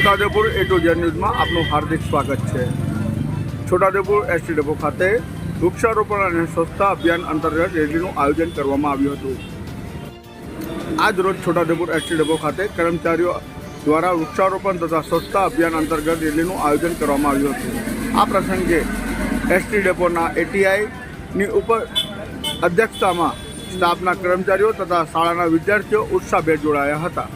Chhota Udepur A to Z ન્યૂઝમાં આપનું હાર્દિક સ્વાગત છે. છોટાદેપુર એસટી ડેપો ખાતે વૃક્ષારોપણ અને સ્વચ્છતા અભિયાન અંતર્ગત રેલીનું આયોજન કરવામાં આવ્યું હતું. આજ રોજ છોટાઉદેપુર એસટી ડેપો ખાતે કર્મચારીઓ દ્વારા વૃક્ષારોપણ તથા સ્વચ્છતા અભિયાન અંતર્ગત રેલીનું આયોજન કરવામાં આવ્યું હતું. આ પ્રસંગે એસટી ડેપોના એટીઆઈની ઉપર અધ્યક્ષતામાં સ્ટાફના કર્મચારીઓ તથા શાળાના વિદ્યાર્થીઓ ઉત્સાહભેર જોડાયા હતા.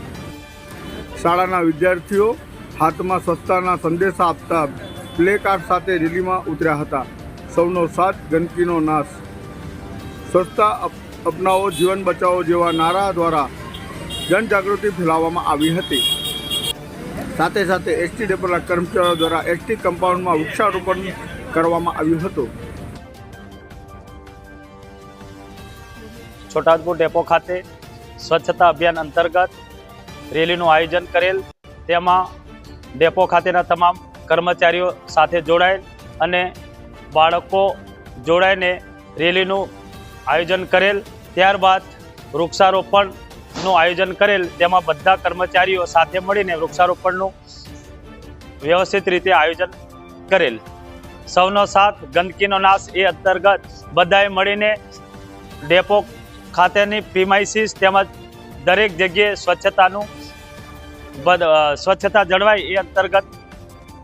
શાળાના વિદ્યાર્થીઓ હાથમાં સ્વચ્છતાના સંદેશા આપતા પ્લે કાર્ડ સાથે રેલીમાં ઉતર્યા હતા. સૌનો સાથ ગંદકીનો નાશ. સ્વચ્છતા અપ- અપનાવો, જીવન બચાવો જેવા નારા દ્વારા જનજાગૃતિ ફેલાવવામાં આવી હતી. સાથે સાથે એસટી ડેપોના કર્મચારીઓ દ્વારા એસટી કમ્પાઉન્ડમાં વૃક્ષારોપણ કરવામાં આવ્યું હતું. છોટાઉદેપુર ડેપો ખાતે સ્વચ્છતા અભિયાન અંતર્ગત રેલીનું આયોજન કરેલ. તેમાં ડેપો ખાતેના તમામ કર્મચારીઓ સાથે જોડાયેલ અને બાળકો જોડાઈને રેલીનું આયોજન કરેલ. ત્યારબાદ વૃક્ષારોપણનું આયોજન કરેલ. તેમાં બધા કર્મચારીઓ સાથે મળીને વૃક્ષારોપણનું વ્યવસ્થિત રીતે આયોજન કરેલ. સૌનો સાથ, ગંદકીનો નાશ એ અંતર્ગત બધાએ મળીને ડેપો ખાતેની પ્રિમાઇસીસ તેમજ દરેક જગ્યાએ સ્વચ્છતાનું સ્વચ્છતા જળવાય એ અંતર્ગત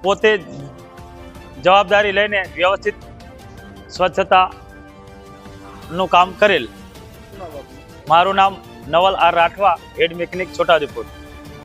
પોતે જવાબદારી લઈને વ્યવસ્થિત સ્વચ્છતાનું કામ કરેલ. મારું નામ Naval R Rathwa head mechanic Chhota Udepur